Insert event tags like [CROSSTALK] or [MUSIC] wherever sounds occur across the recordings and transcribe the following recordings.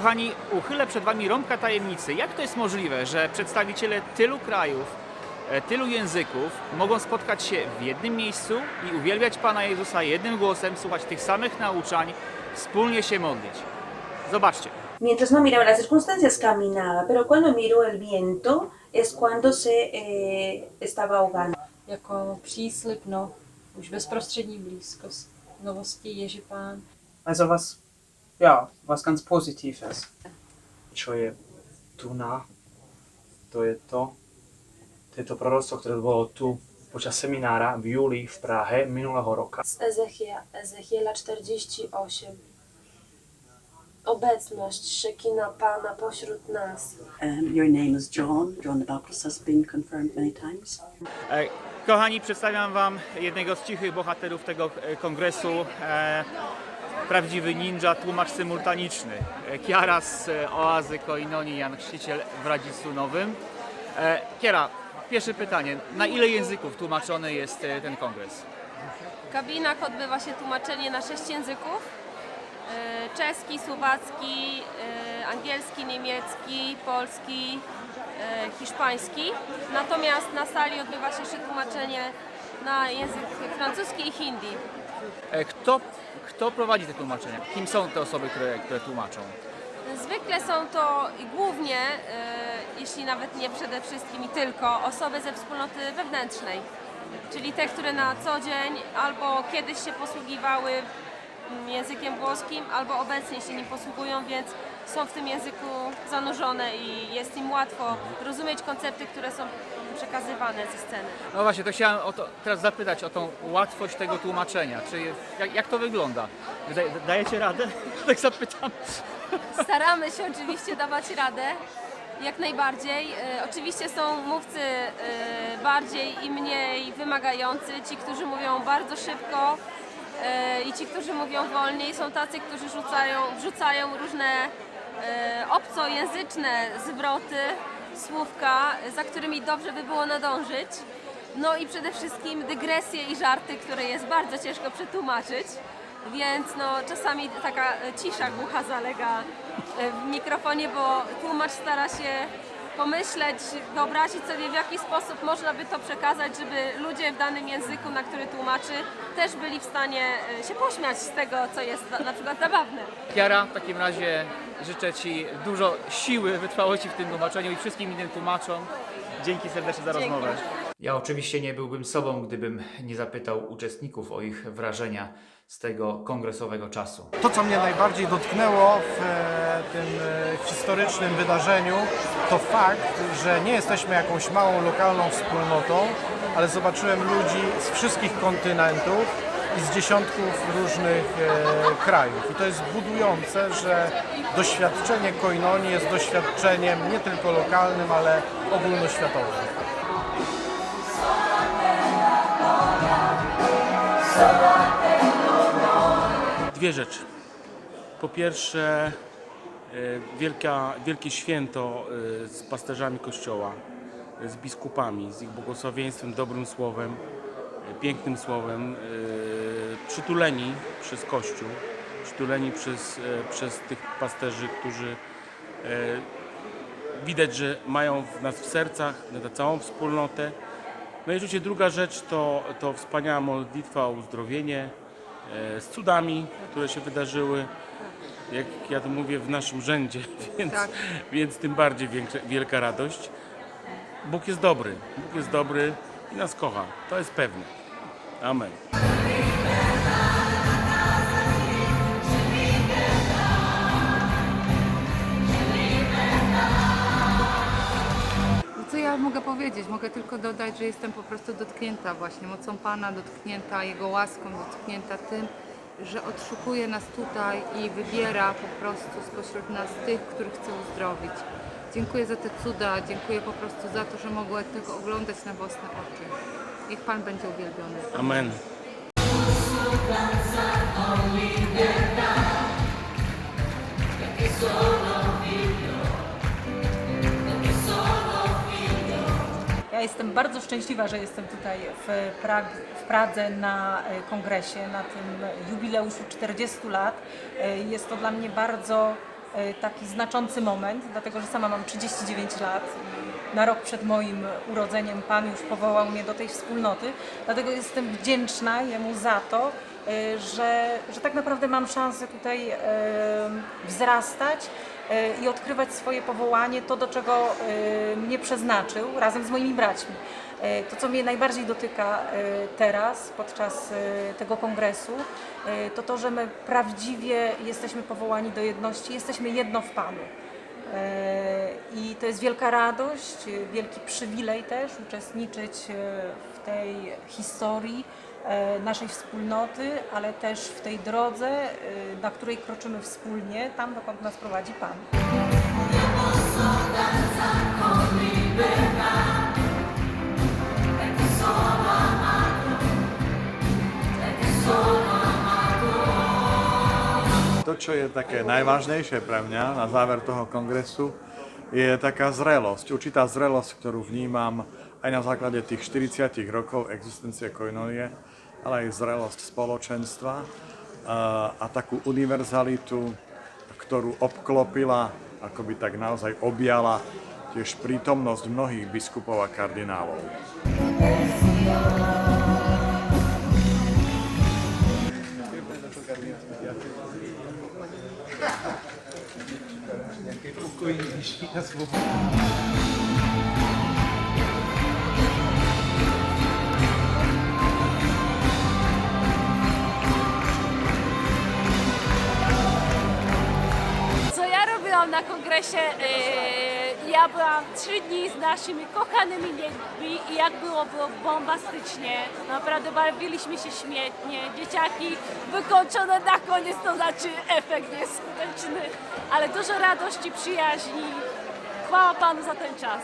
kochani, uchylę przed Wami rąbka tajemnicy. Jak to jest możliwe, że przedstawiciele tylu krajów, e, tylu języków mogą spotkać się w jednym miejscu i uwielbiać Pana Jezusa jednym głosem, słuchać tych samych nauczań, wspólnie się modlić? Zobaczcie. Mientras no miraba las circunstancias caminaba, pero cuando miro el viento es cuando se eh, estaba ahogando. jako příslib, no, už bezprostřední blízkost novosti Ježi Pán. Also was, ja, was ganz Positives. Čo je tu na, to je to, to je to proroctvo, ktoré bolo tu počas seminára v júli v Prahe minulého roka. z Ezechia, Ezechiela 48. Obecność Szekina Pana pośród nas. Um, your name is John. John the Baptist has been confirmed many times. E, Kochani, przedstawiam Wam jednego z cichych bohaterów tego e, kongresu. Prawdziwy ninja, tłumacz symultaniczny. E, Kiara z e, Oazy Koinonii, Jan Chrzciciel w Radzicu Nowym. E, Kiara, pierwsze pytanie. Na ile języków tłumaczony jest ten kongres? W kabinach odbywa się tłumaczenie na sześć języków. Czeski, słowacki, angielski, niemiecki, polski, hiszpański. Natomiast na sali odbywa się jeszcze tłumaczenie na język francuski i hindi. E, Kto, kto prowadzi te tłumaczenia? Kim są te osoby, które, które tłumaczą? Zwykle są to i głównie, e, jeśli nawet nie przede wszystkim i tylko, osoby ze wspólnoty wewnętrznej. Czyli te, które na co dzień albo kiedyś się posługiwały językiem włoskim, albo obecnie się nim posługują, więc są w tym języku zanurzone i jest im łatwo rozumieć koncepty, które są przekazywane ze sceny. No właśnie, to chciałem o to, teraz zapytać o tą łatwość tego tłumaczenia. Czy, jak, jak to wygląda? Da, dajecie radę? [LAUGHS] Tak zapytam. Staramy się oczywiście dawać radę, jak najbardziej. E, oczywiście są mówcy e, bardziej i mniej wymagający, ci, którzy mówią bardzo szybko i ci, którzy mówią wolniej. Są tacy, którzy rzucają, wrzucają różne e, obcojęzyczne zwroty, słówka, za którymi dobrze by było nadążyć. No i przede wszystkim dygresje i żarty, które jest bardzo ciężko przetłumaczyć. Więc no, czasami taka e, cisza głucha zalega e, w mikrofonie, bo tłumacz stara się pomyśleć, wyobrazić sobie w jaki sposób można by to przekazać, żeby ludzie w danym języku, na który tłumaczy, też byli w stanie e, się pośmiać z tego, co jest na- na przykład zabawne. Kiara, w takim razie życzę Ci dużo siły, wytrwałości w tym tłumaczeniu i wszystkim innym tłumaczom. Dzięki serdecznie za Dzięki. rozmowę. Ja oczywiście nie byłbym sobą, gdybym nie zapytał uczestników o ich wrażenia z tego kongresowego czasu. To, co mnie najbardziej dotknęło w e, tym e, historycznym wydarzeniu, to fakt, że nie jesteśmy jakąś małą lokalną wspólnotą, ale zobaczyłem ludzi z wszystkich kontynentów i z dziesiątków różnych e, krajów. I to jest budujące, że doświadczenie koinonii jest doświadczeniem nie tylko lokalnym, ale ogólnoświatowym. Dwie rzeczy. Po pierwsze, e, wielka, wielkie święto e, z pasterzami Kościoła, e, z biskupami, z ich błogosławieństwem, dobrym słowem, pięknym słowem, przytuleni przez Kościół, przytuleni przez, przez tych pasterzy, którzy widać, że mają w nas w sercach na całą wspólnotę. No i oczywiście druga rzecz to, to wspaniała modlitwa o uzdrowienie e, z cudami, które się wydarzyły, jak ja to mówię, w naszym rzędzie, [LAUGHS] więc, więc tym bardziej większa, wielka radość. Bóg jest dobry, Bóg jest dobry i nas kocha, to jest pewne. Amen. Co ja mogę powiedzieć? Mogę tylko dodać, że jestem po prostu dotknięta właśnie mocą Pana, dotknięta Jego łaską, dotknięta tym, że odszukuje nas tutaj i wybiera po prostu spośród nas tych, których chce uzdrowić. Dziękuję za te cuda, dziękuję po prostu za to, że mogłem tego oglądać na własne oczy. Niech Pan będzie uwielbiony. Amen. Jestem bardzo szczęśliwa, że jestem tutaj w, w Pradze na e, kongresie, na tym jubileuszu 40 lat. E, Jest to dla mnie bardzo e, taki znaczący moment, dlatego że sama mam 39 lat. Na rok przed moim urodzeniem Pan już powołał mnie do tej wspólnoty, dlatego jestem wdzięczna Jemu za to, że, że tak naprawdę mam szansę tutaj wzrastać i odkrywać swoje powołanie, to do czego e, mnie przeznaczył razem z moimi braćmi. E, To, co mnie najbardziej dotyka e, teraz, podczas e, tego kongresu, e, to to, że my prawdziwie jesteśmy powołani do jedności, jesteśmy jedno w Panu. E, I to jest wielka radość, e, wielki przywilej też uczestniczyć e, w tej historii e, naszej wspólnoty, ale też w tej drodze, e, na której kroczymy wspólnie, tam dokąd nas prowadzi Pan. To, čo je také najvážnejšie pre mňa na záver toho kongresu, je taká zrelosť, určitá zrelosť, ktorú vnímam aj na základe tých 40 rokov existencie koinonie, ale aj zrelosť spoločenstva a, a takú univerzalitu, ktorú obklopila, akoby tak naozaj objala tiež prítomnosť mnohých biskupov a kardinálov. Co kongresie? Yy, ja byłam trzy dni z naszymi kochanymi dziećmi i jak było, było bombastycznie. Naprawdę bawiliśmy się świetnie. Dzieciaki wykończone na koniec, to znaczy efekt jest skuteczny, ale dużo radości, przyjaźni. Chwała Panu za ten czas.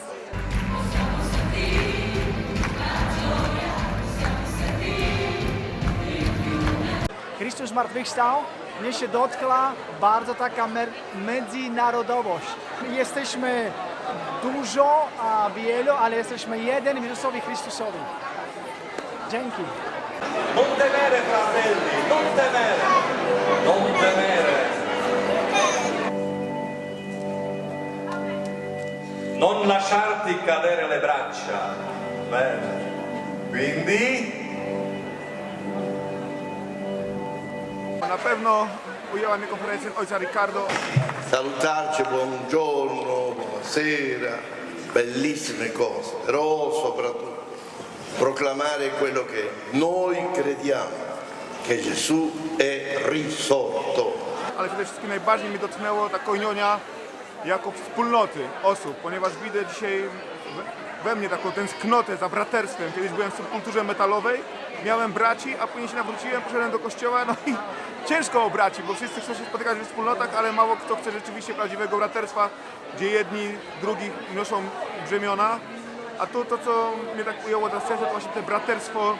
Chrystus zmartwychwstał, mnie się dotkła bardzo taka międzynarodowość. Jesteśmy dużo, a wielu, ale jesteśmy jeden Jezusowi Chrystusowi. Dzięki. Non temere, fratelli, non temere, non temere. Non lasciarti cadere le braccia. Bene. Quindi Na pewno ujęła mnie konferencja ojca Ricardo. salutarci, buongiorno, buonasera, bellissime cose, però soprattutto proclamare quello che noi crediamo, che Gesù è risorto. ale przede wszystkim najbardziej mnie dotknęło ta koinionia jako wspólnoty osób, ponieważ widzę dzisiaj we- we mnie taką tęsknotę za braterstwem. Kiedyś byłem w subkulturze metalowej, miałem braci, a później się nawróciłem, poszedłem do kościoła, no i ciężko o braci, bo wszyscy chcą się spotykać w wspólnotach, ale mało kto chce rzeczywiście prawdziwego braterstwa, gdzie jedni drugich noszą brzemiona. A tu to, co mnie tak ujęło za serce, to właśnie te braterstwo,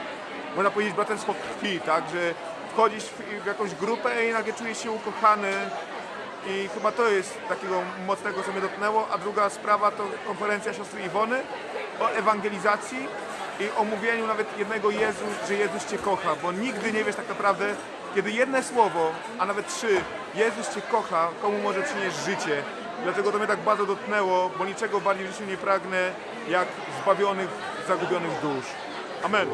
można powiedzieć braterstwo krwi, tak, że wchodzisz w, w jakąś grupę i nagle czujesz się ukochany i chyba to jest takiego mocnego, co mnie dotknęło. A druga sprawa to konferencja siostry Iwony o ewangelizacji i o mówieniu nawet jednego Jezus, że Jezus Cię kocha, bo nigdy nie wiesz tak naprawdę, kiedy jedne słowo, a nawet trzy, Jezus Cię kocha, komu może przynieść życie. Dlatego to mnie tak bardzo dotknęło, bo niczego bardziej w życiu nie pragnę, jak zbawionych, zagubionych dusz. Amen.